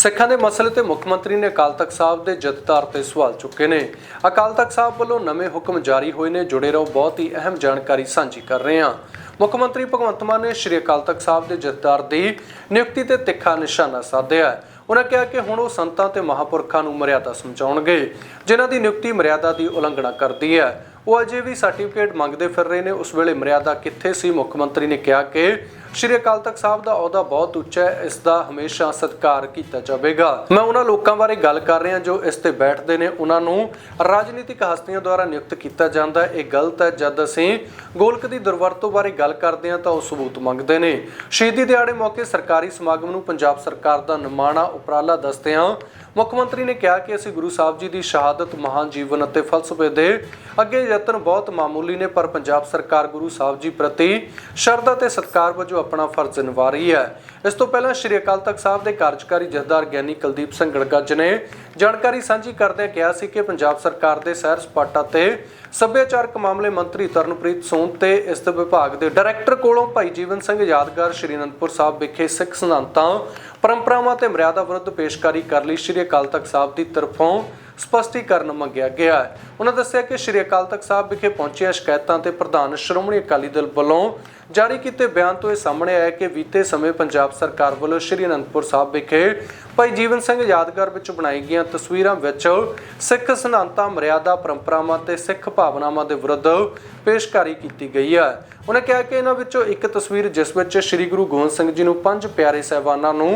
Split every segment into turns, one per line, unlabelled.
ਸਿੱਖਾਂ ਦੇ ਮਸਲੇ ਤੇ ਮੁੱਖ ਮੰਤਰੀ ਨੇ ਅਕਾਲ ਤਖਤ ਸਾਹਿਬ ਦੇ ਜਥੇਦਾਰ ਤੇ ਸਵਾਲ ਚੁੱਕੇ ਨੇ। ਅਕਾਲ ਤਖਤ ਸਾਹਿਬ ਵੱਲੋਂ ਨਵੇਂ ਹੁਕਮ ਜਾਰੀ ਹੋਏ ਨੇ, ਜੁੜੇ ਰਹੋ, ਬਹੁਤ ਹੀ ਅਹਿਮ ਜਾਣਕਾਰੀ ਸਾਂਝੀ ਕਰ ਰਹੇ ਹਾਂ। ਮੁੱਖ ਮੰਤਰੀ ਭਗਵੰਤ ਮਾਨ ਨੇ ਸ਼੍ਰੀ ਅਕਾਲ ਤਖਤ ਸਾਹਿਬ ਦੇ ਜਥੇਦਾਰ ਦੀ ਨਿਯੁਕਤੀ ਤੇ ਤਿੱਖਾ ਨਿਸ਼ਾਨਾ ਸਾਧਿਆ ਉਹਨਾਂ ਕਿਹਾ ਕਿ ਹੁਣ ਉਹ ਸੰਤਾਂ ਤੇ ਮਹਾਪੁਰਖਾਂ ਨੂੰ ਮਰਿਆਦਾ ਸਮਝਾਉਣਗੇ, ਜਿਨ੍ਹਾਂ ਦੀ ਨਿਯੁਕਤੀ ਮਰਿਆਦਾ ਦੀ ਉਲੰਘਣਾ ਕਰਦੀ ਹੈ। ਉਹ ਅਜੇ ਵੀ ਸਰਟੀਫਿਕੇਟ ਮੰਗਦੇ ਫਿਰ ਰਹੇ ਨੇ। ਉਸ ਵੇਲੇ ਮਰਿਆਦਾ ਕਿੱਥੇ ਸੀ? ਮੁੱਖ ਮੰਤਰੀ ਨੇ ਕਿਹਾ ਕਿ ਸ਼੍ਰੀ ਅਕਾਲ ਤਖਤ ਸਾਹਿਬ ਦਾ ਅਹੁਦਾ ਬਹੁਤ ਉੱਚਾ ਹੈ, ਇਸ ਦਾ ਹਮੇਸ਼ਾ ਸਤਿਕਾਰ ਕੀਤਾ ਜਾਵੇਗਾ। ਮੈਂ ਉਹਨਾਂ ਲੋਕਾਂ ਬਾਰੇ ਗੱਲ ਕਰ ਰਿਹਾ ਜੋ ਇਸ ਤੇ ਬੈਠਦੇ ਨੇ। ਉਹਨਾਂ ਨੂੰ ਰਾਜਨੀਤਿਕ ਹਸਤੀਆਂ ਦੁਆਰਾ ਨਿਯੁਕਤ ਕੀਤਾ ਜਾਂਦਾ ਹੈ। ਇਹ ਗਲਤ ਹੈ। ਜਦ ਅਸੀਂ ਗੋਲਕ ਦੀ ਦੁਰਵਰਤੋਂ ਬਾਰੇ ਗੱਲ ਕਰਦੇ ਹਾਂ ਤਾਂ ਉਹ ਸਬੂਤ ਮੰਗਦੇ ਨੇ। ਸ਼ਹੀਦੀ ਦਿਹਾੜੇ ਮੌਕੇ ਸਰਕਾਰੀ ਸਮਾਗਮ ਨੂੰ ਪੰਜਾਬ ਸਰਕਾਰ ਦਾ ਨਿਮਾਣਾ ਉਪਰਾਲਾ ਦੱਸਦਿਆਂ ਮੁੱਖ ਮੰਤਰੀ ਨੇ ਕਿਹਾ ਕਿ ਅਸੀਂ ਗੁਰੂ ਸਾਹਿਬ ਜੀ ਦੀ ਸ਼ਹਾਦਤ, ਮਹਾਨ ਜੀਵਨ ਅਤੇ ਫਲਸਫੇ ਦੇ ਅੱਗੇ ਯਤਨ ਬਹੁਤ ਮਾਮੂਲੀ ਨੇ, ਪਰ ਪੰਜਾਬ ਸਰਕਾਰ ਗੁਰੂ ਸਾਹਿਬ ਜੀ ਪ੍ਰਤੀ ਸ਼ਰਧਾ ਤੇ ਸਤਿਕਾਰ ਵਜੋਂ ਆਪਣਾ ਫਰਜ਼ ਨਿਭਾ ਰਹੀ ਹੈ। ਇਸ ਤੋਂ ਪਹਿਲਾਂ ਸ਼੍ਰੀ ਅਕਾਲ ਤਖਤ ਸਾਹਿਬ ਦੇ ਕਾਰਜਕਾਰੀ ਜਥੇਦਾਰ ਗਿਆਨੀ ਕੁਲਦੀਪ ਸਿੰਘ ਗੜਗੱਜ ਨੇ ਜਾਣਕਾਰੀ ਸਾਂਝੀ ਕਰਦਿਆਂ ਕਿਹਾ ਸੀ ਕਿ ਪੰਜਾਬ ਸਰਕਾਰ ਦੇ ਸੈਰ ਸਪਾਟਾ ਤੇ ਸੱਭਿਆਚਾਰਕ ਮਾਮਲੇ ਮੰਤਰੀ ਤਰਨਪ੍ਰੀਤ ਸੋਨ ਤੇ ਇਸ ਵਿਭਾਗ ਦੇ ਡਾਇਰੈਕਟਰ ਕੋਲੋਂ ਭਾਈ ਜੀਵਨ ਸਿੰਘ ਯਾਦਗਾਰ, ਸ਼੍ਰੀ ਅਨੰਦਪੁਰ ਸਾਹਿਬ ਵਿਖੇ ਸਿੱਖ ਸਿਧਾਂਤਾਂ ਪਰੰਪਰਾਵਾਂ ਤੇ ਮਰਿਆਦਾ ਵਿਰੁੱਧ ਪੇਸ਼ਕਾਰੀ ਕਰ ਲਈ ਸ਼੍ਰੀ ਅਕਾਲ ਤਖਤ ਸਾਹਿਬ ਦੀ ਤਰਫੋਂ। ਸਪਸ਼ਟੀਕਰਨ ਮੰਗਿਆ ਗਿਆ ਹੈ। ਉਹਨਾਂ ਦੱਸਿਆ ਕਿ ਸ਼੍ਰੀ ਅਕਾਲ ਤਖਤ ਸਾਹਿਬ ਵਿਖੇ ਪਹੁੰਚੀਆਂ ਸ਼ਿਕਾਇਤਾਂ ਤੇ ਪ੍ਰਧਾਨ ਸ਼੍ਰੋਮਣੀ ਅਕਾਲੀ ਦਲ ਵੱਲੋਂ ਜਾਰੀ ਕੀਤੇ ਬਿਆਨ ਤੋਂ ਇਹ ਸਾਹਮਣੇ ਆਇਆ ਕਿ ਬੀਤੇ ਸਮੇਂ ਪੰਜਾਬ ਸਰਕਾਰ ਵੱਲੋਂ ਸ਼੍ਰੀ ਅਨੰਦਪੁਰ ਸਾਹਿਬ ਵਿਖੇ ਭਾਈ ਜੀਵਨ ਸਿੰਘ ਯਾਦਗਾਰ ਵਿੱਚ ਬਣਾਈ ਗਈਆਂ ਤਸਵੀਰਾਂ ਵਿੱਚ ਸਿੱਖ ਸਿਧਾਂਤਾਂ, ਮਰਿਆਦਾ ਪਰੰਪਰਾਵਾਂ ਤੇ ਸਿੱਖ ਭਾਵਨਾਵਾਂ ਦੇ ਵਿਰੁੱਧ ਪੇਸ਼ਕਾਰੀ ਕੀਤੀ ਗਈ ਹੈ। ਉਹਨਾਂ ਕਿਹਾ ਕਿ ਇਹਨਾਂ ਵਿੱਚੋਂ ਇੱਕ ਤਸਵੀਰ ਜਿਸ ਵਿੱਚ ਸ੍ਰੀ ਗੁਰੂ ਗੋਬਿੰਦ ਸਿੰਘ ਜੀ ਨੂੰ ਪੰਜ ਪਿਆਰੇ ਸਹਿਬਾਨਾਂ ਨੂੰ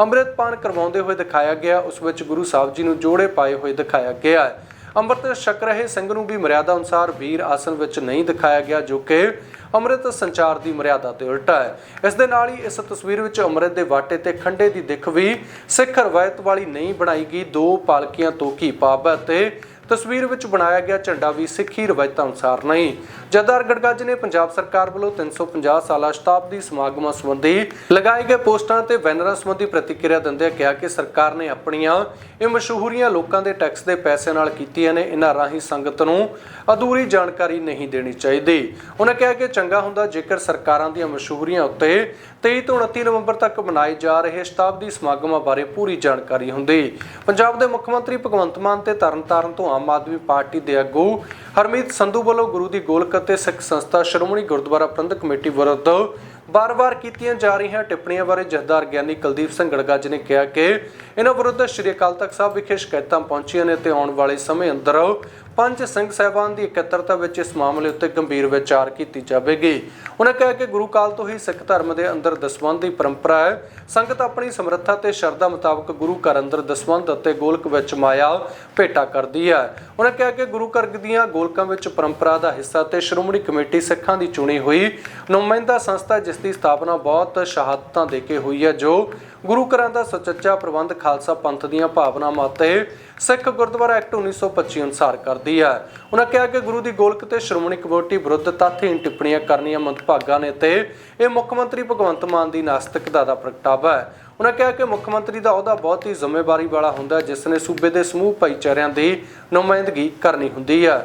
ਅੰਮ੍ਰਿਤਪਾਨ ਕਰਵਾਉਂਦੇ ਹੋਏ ਦਿਖਾਇਆ ਗਿਆ, ਉਸ ਵਿੱਚ ਗੁਰੂ ਸਾਹਿਬ ਜੀ ਨੂੰ ਜੋੜੇ ਪਾਏ ਹੋਏ ਦਿਖਾਇਆ ਗਿਆ ਹੈ। ਅੰਮ੍ਰਿਤ ਛਕ ਰਹੇ ਸਿੰਘ ਨੂੰ ਵੀ ਮਰਿਆਦਾ ਅਨੁਸਾਰ ਵੀਰ ਆਸਨ ਵਿੱਚ ਨਹੀਂ ਦਿਖਾਇਆ ਗਿਆ, ਜੋ ਕਿ ਅੰਮ੍ਰਿਤ ਸੰਚਾਰ ਦੀ ਮਰਿਆਦਾ ਤੇ ਉਲਟਾ ਹੈ। ਇਸ ਦੇ ਨਾਲ ਹੀ ਇਸ ਤਸਵੀਰ ਵਿੱਚ ਅੰਮ੍ਰਿਤ ਦੇ ਵਾਟੇ ਤੇ ਖੰਡੇ ਦੀ ਦਿੱਖ ਵੀ ਸਿੱਖ ਰਵਾਇਤ ਵਾਲੀ ਨਹੀਂ ਬਣਾਈ ਗਈ। ਦੋ ਪਾਲਕੀਆਂ ਤੋਂ ਕੀ ਪਾਪ ਹੈ ਤੇ ਤਸਵੀਰ ਵਿੱਚ ਬਣਾਇਆ ਗਿਆ ਝੰਡਾ ਵੀ ਸਿੱਖੀ ਰਵਾਇਤਾਂ ਅਨੁਸਾਰ ਨਹੀਂ। ਜਦਾਰ ਗੜਗੱਜ ਨੇ ਪੰਜਾਬ ਸਰਕਾਰ ਵੱਲੋਂ 350 ਸਾਲਾ ਸ਼ਤਾਬਦੀ ਸਮਾਗਮਾਂ ਸੰਬੰਧੀ ਲਗਾਏ ਗਏ ਪੋਸਟਰਾਂ ਤੇ ਬੈਨਰਾਂ ਸੰਬੰਧੀ ਪ੍ਰਤੀਕਿਰਿਆ ਦਿੰਦਿਆਂ ਕਿਹਾ ਕਿ ਸਰਕਾਰ ਨੇ ਆਪਣੀਆਂ ਇਹ ਮਸ਼ਹੂਰੀਆਂ ਲੋਕਾਂ ਦੇ ਟੈਕਸ ਦੇ ਪੈਸੇ ਨਾਲ ਕੀਤੀਆਂ ਨੇ, ਇਹਨਾਂ ਰਾਹੀਂ ਸੰਗਤ ਨੂੰ ਅਧੂਰੀ ਜਾਣਕਾਰੀ ਨਹੀਂ ਦੇਣੀ ਚਾਹੀਦੀ। ਉਹਨਾਂ ਕਿਹਾ ਕਿ ਚੰਗਾ ਹੁੰਦਾ ਜੇਕਰ ਸਰਕਾਰਾਂ ਦੀਆਂ ਮਸ਼ਹੂਰੀਆਂ ਉੱਤੇ 23 ਤੋਂ 29 ਨਵੰਬਰ ਤੱਕ ਮਨਾਏ ਜਾ ਰਹੇ ਸ਼ਤਾਬਦੀ ਸਮਾਗਮਾਂ ਬਾਰੇ ਪੂਰੀ ਜਾਣਕਾਰੀ ਹੁੰਦੀ। ਪੰਜਾਬ ਦੇ ਮੁੱਖ ਮੰਤਰੀ ਭਗਵੰਤ ਮਾਨ ਤੇ ਤਰਨਤਾਰਨ ਤੋਂ ਆਮ ਆਦਮੀ ਪਾਰਟੀ ਦੇ ਆਗੂ ਹਰਮੀਤ ਸੰਧੂ ਵੱਲੋਂ ਗੁਰੂ ਦੀ ਗੋਲਕ ਅਤੇ ਸਿੱਖ ਸੰਸਥਾ ਸ਼੍ਰੋਮਣੀ ਗੁਰਦੁਆਰਾ ਪ੍ਰਬੰਧਕ ਕਮੇਟੀ ਵਿਰੁੱਧ ਬਾਰ-ਬਾਰ ਕੀਤੀਆਂ ਜਾ ਰਹੀਆਂ ਟਿੱਪਣੀਆਂ ਬਾਰੇ ਜਥੇਦਾਰ ਗਿਆਨੀ ਕੁਲਦੀਪ ਸਿੰਘ ਗੜਗੱਜ ਨੇ ਕਿਹਾ ਕਿ ਇਹਨਾਂ ਵਿਰੁੱਧ ਸ਼੍ਰੀ ਅਕਾਲ ਤਖਤ ਸਾਹਿਬ ਵਿਖੇ ਸ਼ਿਕਾਇਤਾਂ ਪਹੁੰਚੀਆਂ ਨੇ ਤੇ ਆਉਣ ਵਾਲੇ ਸਮੇਂ ਅੰਦਰ ਪੰਜ ਸਿੰਘ ਸਾਹਿਬਾਨ ਦੀ ਇਕੱਤਰਤਾ ਵਿੱਚ ਇਸ ਮਾਮਲੇ ਉੱਤੇ ਗੰਭੀਰ ਵਿਚਾਰ ਕੀਤੀ ਜਾਵੇਗੀ। ਉਹਨਾਂ ਕਿਹਾ ਕਿ ਗੁਰੂ ਕਾਲ ਤੋਂ ਹੀ ਸਿੱਖ ਧਰਮ ਦੇ ਅੰਦਰ ਦਸਵੰਧ ਦੀ ਪਰੰਪਰਾ ਹੈ। ਸੰਗਤ ਆਪਣੀ ਸਮਰੱਥਾ ਤੇ ਸ਼ਰਧਾ ਮੁਤਾਬਕ ਗੁਰੂ ਘਰ ਅੰਦਰ ਦਸਵੰਧ ਅਤੇ ਗੋਲਕ ਵਿੱਚ ਮਾਇਆ ਭੇਟਾ ਕਰਦੀ ਹੈ। ਉਹਨਾਂ ਕਿਹਾ ਕਿ ਗੁਰੂ ਘਰ ਦੀਆਂ ਗੋਲਕਾਂ ਵਿੱਚ ਪਰੰਪਰਾ ਦਾ ਹਿੱਸਾ ਤੇ ਸ਼੍ਰੋਮਣੀ ਕਮੇਟੀ ਸਿੱਖਾਂ ਦੀ ਚੁਣੀ ਹੋਈ ਨੁਮਾਇੰਦਾ ਸੰਸਥਾ ਜਿਸ ਦੀ ਸਥਾਪਨਾ ਬਹੁਤ ਸ਼ਹਾਦਤਾਂ ਦੇ ਕੇ ਹੋਈ ਹੈ, ਜੋ ਗੁਰੂ ਘਰਾਂ ਦਾ ਸੁਚੱਜਾ ਪ੍ਰਬੰਧ ਖਾਲਸਾ ਪੰਥ ਦੀਆਂ ਭਾਵਨਾਵਾਂ ਅਤੇ ਸਿੱਖ ਗੁਰਦੁਆਰਾ ਐਕਟ 1925 ਅਨੁਸਾਰ ਕਰਦੀ ਹੈ। ਉਹਨਾਂ ਕਿਹਾ ਕਿ ਗੁਰੂ ਦੀ ਗੋਲਕ ਤੇ ਸ਼੍ਰੋਮਣੀ ਕਮੇਟੀ ਵਿਰੁੱਧ ਤੱਥਹੀਣ ਟਿੱਪਣੀਆਂ ਕਰਨੀਆਂ ਮੰਦਭਾਗਾ ਨੇ ਤੇ ਇਹ ਮੁੱਖ ਮੰਤਰੀ ਭਗਵੰਤ ਮਾਨ ਦੀ ਨਾਸਤਿਕਤਾ ਦਾ ਪ੍ਰਗਟਾਵਾ ਹੈ। ਉਹਨਾਂ ਕਿਹਾ ਕਿ ਮੁੱਖ ਮੰਤਰੀ ਦਾ ਅਹੁਦਾ ਬਹੁਤ ਹੀ ਜ਼ਿੰਮੇਵਾਰੀ ਵਾਲਾ ਹੁੰਦਾ ਜਿਸ ਨੇ ਸੂਬੇ ਦੇ ਸਮੂਹ ਭਾਈਚਾਰਿਆਂ ਦੀ ਨੁਮਾਇੰਦਗੀ ਕਰਨੀ ਹੁੰਦੀ ਹੈ।